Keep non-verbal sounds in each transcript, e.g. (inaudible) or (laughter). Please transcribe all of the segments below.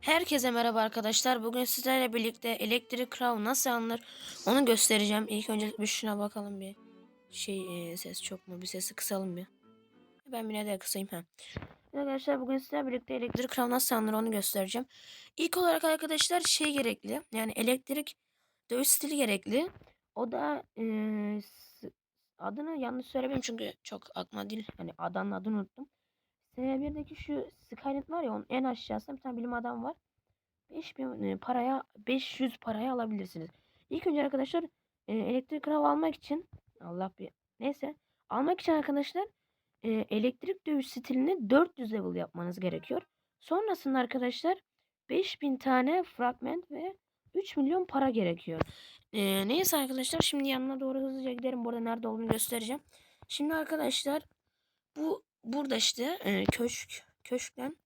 Herkese merhaba arkadaşlar. Bugün sizlerle birlikte elektrik krav nasıl alınır onu göstereceğim. İlk önce bir şuna bakalım bir. Şey e, ses çok mu? Bir sesi kısalım bir. Ben yine de kısayım ha. Arkadaşlar bugün sizlerle birlikte elektrik krav nasıl alınır onu göstereceğim. İlk olarak arkadaşlar şey gerekli. Yani elektrik dövüş stili gerekli. O da e, adını yanlış söylemeyeyim çünkü çok aklıma değil. Hani adanın adını unuttum. S1'deki şu Skynet var ya onun en aşağısında bir tane bilim adam var. 5000 e, paraya 500 paraya alabilirsiniz. İlk önce arkadaşlar e, elektrik krav almak için Allah bir neyse almak için arkadaşlar e, elektrik dövüş stilini 400 level yapmanız gerekiyor. Sonrasında arkadaşlar 5000 tane fragment ve 3 milyon para gerekiyor. E, neyse arkadaşlar şimdi yanına doğru hızlıca giderim. Burada nerede olduğunu göstereceğim. Şimdi arkadaşlar bu burada işte e, köşk köşkten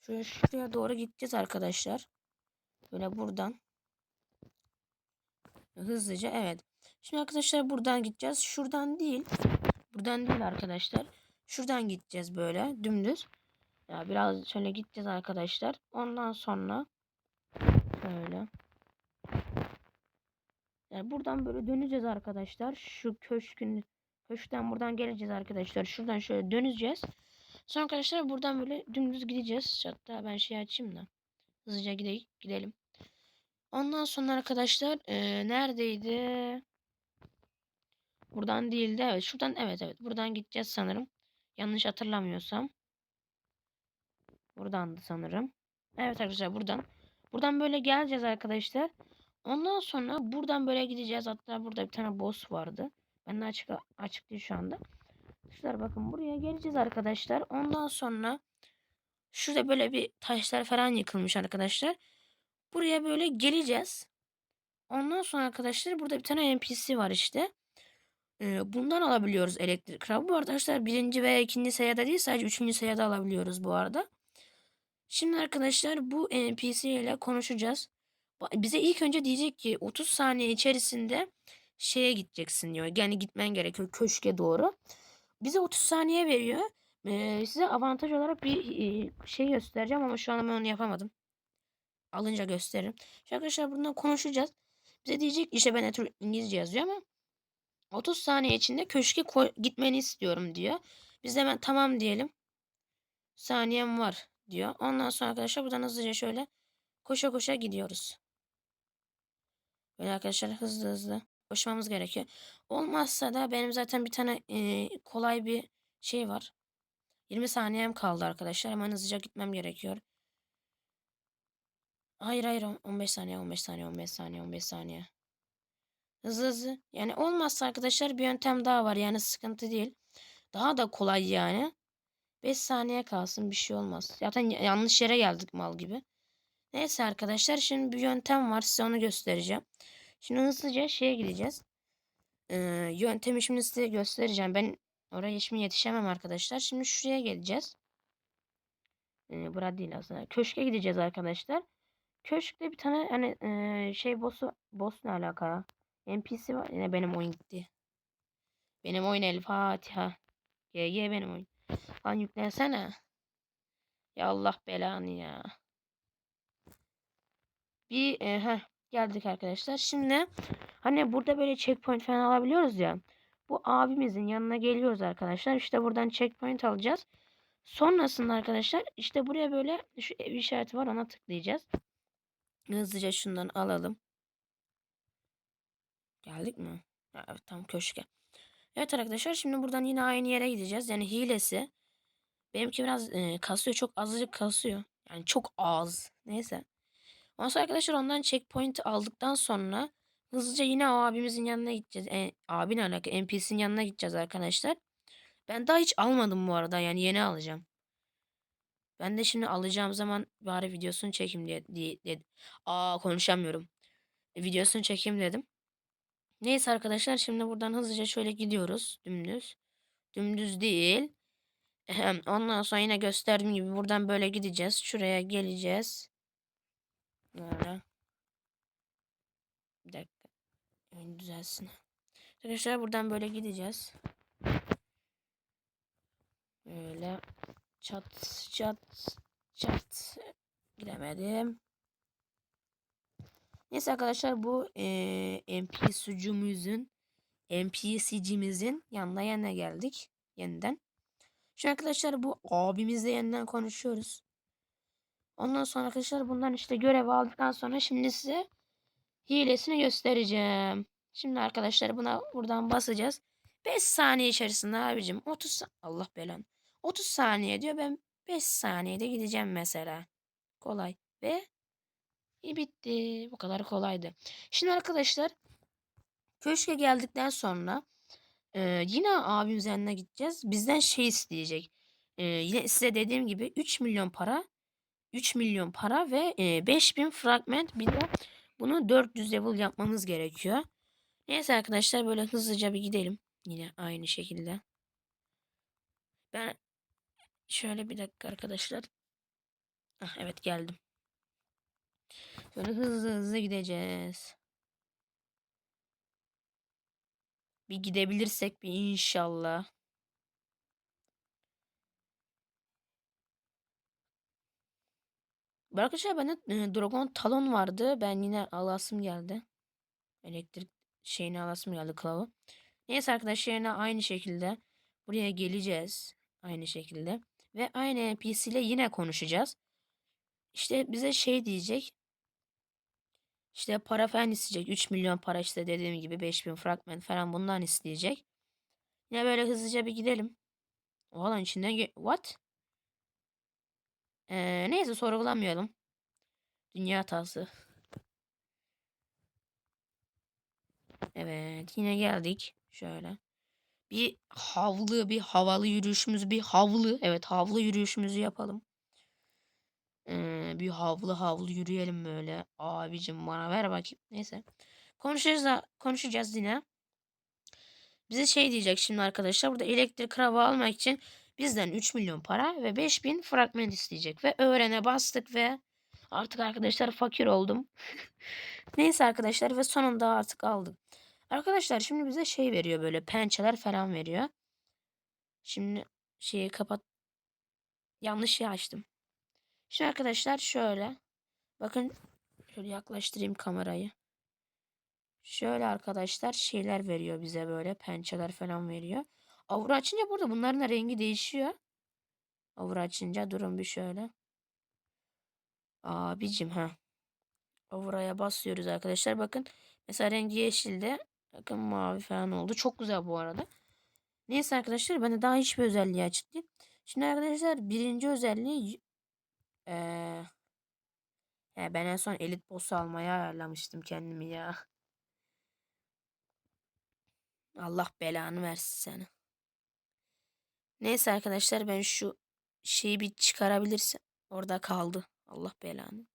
şuraya, şuraya doğru gideceğiz arkadaşlar. Böyle buradan. Hızlıca evet. Şimdi arkadaşlar buradan gideceğiz. Şuradan değil. Buradan değil arkadaşlar. Şuradan gideceğiz böyle dümdüz. Ya biraz şöyle gideceğiz arkadaşlar. Ondan sonra şöyle. Yani buradan böyle döneceğiz arkadaşlar. Şu köşkün köşkten buradan geleceğiz arkadaşlar. Şuradan şöyle döneceğiz. Sonra arkadaşlar buradan böyle dümdüz gideceğiz. Hatta ben şey açayım da. Hızlıca gidelim. gidelim. Ondan sonra arkadaşlar e, neredeydi? Buradan değildi. Evet şuradan evet evet. Buradan gideceğiz sanırım. Yanlış hatırlamıyorsam. Buradandı sanırım. Evet arkadaşlar buradan. Buradan böyle geleceğiz arkadaşlar. Ondan sonra buradan böyle gideceğiz. Hatta burada bir tane boss vardı. Ben de açık, açık değil şu anda. Arkadaşlar bakın buraya geleceğiz arkadaşlar. Ondan sonra şurada böyle bir taşlar falan yıkılmış arkadaşlar. Buraya böyle geleceğiz. Ondan sonra arkadaşlar burada bir tane NPC var işte. Ee, bundan alabiliyoruz elektrik krabı. Arkadaşlar birinci veya ikinci sayıda değil sadece üçüncü sayıda alabiliyoruz bu arada. Şimdi arkadaşlar bu NPC ile konuşacağız. Bize ilk önce diyecek ki 30 saniye içerisinde şeye gideceksin diyor. Yani gitmen gerekiyor köşke doğru. Bize 30 saniye veriyor. Ee, size avantaj olarak bir e, şey göstereceğim ama şu an ben onu yapamadım. Alınca gösteririm. Arkadaşlar bundan konuşacağız. Bize diyecek işte ben İngilizce yazıyor ama 30 saniye içinde köşke gitmeni istiyorum diyor. Biz hemen tamam diyelim. Saniyem var diyor. Ondan sonra arkadaşlar buradan hızlıca şöyle koşa koşa gidiyoruz. Böyle arkadaşlar hızlı hızlı koşmamız gerekiyor. Olmazsa da benim zaten bir tane e, kolay bir şey var. 20 saniyem kaldı arkadaşlar. Hemen hızlıca gitmem gerekiyor. Hayır hayır 15 saniye 15 saniye 15 saniye 15 saniye. Hızlı hızlı. Yani olmazsa arkadaşlar bir yöntem daha var. Yani sıkıntı değil. Daha da kolay yani. 5 saniye kalsın bir şey olmaz. Zaten yanlış yere geldik mal gibi. Neyse arkadaşlar şimdi bir yöntem var. Size onu göstereceğim. Şimdi hızlıca şeye gideceğiz. Ee, yöntemi şimdi size göstereceğim. Ben oraya şimdi yetişemem arkadaşlar. Şimdi şuraya geleceğiz. Ee, bura değil aslında. Köşke gideceğiz arkadaşlar. Köşkte bir tane hani e, şey boss'u boss ne alaka ya? NPC var. Yine benim oyun gitti. Benim oyun El Fatiha. GG benim oyun. Lan yüklensene. Ya Allah belanı ya. Bir e, heh, geldik arkadaşlar. Şimdi hani burada böyle checkpoint falan alabiliyoruz ya. Bu abimizin yanına geliyoruz arkadaşlar. İşte buradan checkpoint alacağız. Sonrasında arkadaşlar işte buraya böyle şu ev işareti var ona tıklayacağız. Hızlıca şundan alalım. Geldik mi? Evet tam köşke. Evet arkadaşlar şimdi buradan yine aynı yere gideceğiz. Yani hilesi. Benimki biraz e, kasıyor. Çok azıcık kasıyor. Yani çok az. Neyse. Ondan arkadaşlar ondan checkpoint aldıktan sonra hızlıca yine o abimizin yanına gideceğiz. E, abi alaka? NPC'nin yanına gideceğiz arkadaşlar. Ben daha hiç almadım bu arada. Yani yeni alacağım. Ben de şimdi alacağım zaman bari videosunu çekeyim diye, diye dedim. Aa konuşamıyorum. E, videosunu çekeyim dedim. Neyse arkadaşlar şimdi buradan hızlıca şöyle gidiyoruz. Dümdüz. Dümdüz değil. Ondan sonra yine gösterdiğim gibi buradan böyle gideceğiz. Şuraya geleceğiz. Böyle. Bir dakika. Oyun düzelsin. Arkadaşlar buradan böyle gideceğiz. Böyle çat çat çat Gidemedim. Neyse arkadaşlar bu e, NPC'cimizin NPC'cimizin yanına yerine geldik. Yeniden. Şu arkadaşlar bu abimizle yeniden konuşuyoruz. Ondan sonra arkadaşlar bundan işte görev aldıktan sonra şimdi size hilesini göstereceğim. Şimdi arkadaşlar buna buradan basacağız. 5 saniye içerisinde abicim 30 sa- Allah belanı. 30 saniye diyor ben 5 saniyede gideceğim mesela. Kolay ve iyi bitti. Bu kadar kolaydı. Şimdi arkadaşlar köşke geldikten sonra e, yine abimizin yanına gideceğiz. Bizden şey isteyecek. E, yine size dediğim gibi 3 milyon para 3 milyon para ve e, 5000 fragment bir de bunu 400 level yapmamız gerekiyor. Neyse arkadaşlar böyle hızlıca bir gidelim. Yine aynı şekilde. Ben şöyle bir dakika arkadaşlar. Ah, evet geldim. Şöyle hızlı hızlı gideceğiz. Bir gidebilirsek bir inşallah. Arkadaşlar bende e, Dragon Talon vardı. Ben yine alasım geldi. Elektrik şeyini alasım geldi kılavu. Neyse arkadaşlar yine aynı şekilde buraya geleceğiz. Aynı şekilde. Ve aynı NPC ile yine konuşacağız. İşte bize şey diyecek. İşte para falan isteyecek. 3 milyon para işte dediğim gibi 5000 fragment falan bundan isteyecek. Yine böyle hızlıca bir gidelim. O alan içinden What? Ee, neyse sorgulamayalım. Dünya hatası. Evet yine geldik. Şöyle. Bir havlı bir havalı yürüyüşümüzü bir havlı evet havlı yürüyüşümüzü yapalım. Ee, bir havlu havlu yürüyelim böyle. Abicim bana ver bakayım. Neyse. Konuşacağız konuşacağız yine. Bize şey diyecek şimdi arkadaşlar. Burada elektrik araba almak için bizden 3 milyon para ve 5000 fragment isteyecek. Ve öğrene bastık ve artık arkadaşlar fakir oldum. (laughs) Neyse arkadaşlar ve sonunda artık aldık. Arkadaşlar şimdi bize şey veriyor böyle pençeler falan veriyor. Şimdi şeyi kapat. Yanlış şey açtım. Şimdi arkadaşlar şöyle. Bakın şöyle yaklaştırayım kamerayı. Şöyle arkadaşlar şeyler veriyor bize böyle pençeler falan veriyor. Avra açınca burada bunların da rengi değişiyor. Avra açınca durun bir şöyle. Abicim ha. Avra'ya basıyoruz arkadaşlar. Bakın mesela rengi yeşilde. Bakın mavi falan oldu. Çok güzel bu arada. Neyse arkadaşlar ben de daha hiçbir özelliği açık değil. Şimdi arkadaşlar birinci özelliği ee, ya ben en son elit boss almayı ayarlamıştım kendimi ya. Allah belanı versin seni. Neyse arkadaşlar ben şu şeyi bir çıkarabilirsem. Orada kaldı. Allah belanı.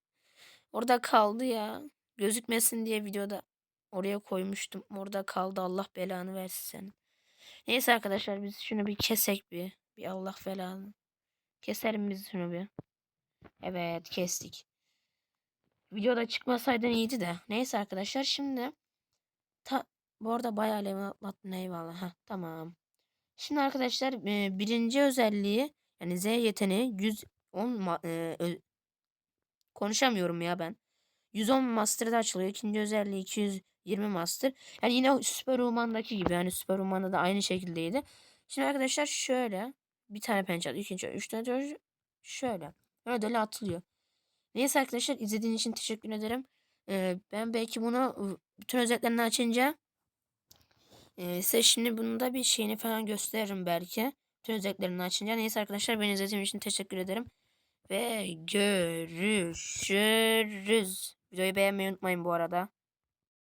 Orada kaldı ya. Gözükmesin diye videoda oraya koymuştum. Orada kaldı. Allah belanı versin seni. Neyse arkadaşlar biz şunu bir kesek bir. Bir Allah belanı. Keselim biz şunu bir. Evet kestik. Videoda çıkmasaydın iyiydi de. Neyse arkadaşlar şimdi ta bu arada bayağı level atlattın eyvallah. Heh, tamam. Şimdi arkadaşlar birinci özelliği yani Z yeteneği 110 ma- e, ö- konuşamıyorum ya ben. 110 master'da açılıyor. İkinci özelliği 220 master. Yani yine Superwoman'daki gibi yani Superwoman'da da aynı şekildeydi. Şimdi arkadaşlar şöyle bir tane pençe atıyor. ikinci, üç tane dört, şöyle. Öyle atılıyor. Neyse arkadaşlar izlediğiniz için teşekkür ederim. Ee, ben belki bunu bütün özetlerini açınca e, size şimdi bunun da bir şeyini falan gösteririm belki. Bütün özetlerini açınca. Neyse arkadaşlar beni izlediğiniz için teşekkür ederim. Ve görüşürüz. Videoyu beğenmeyi unutmayın bu arada.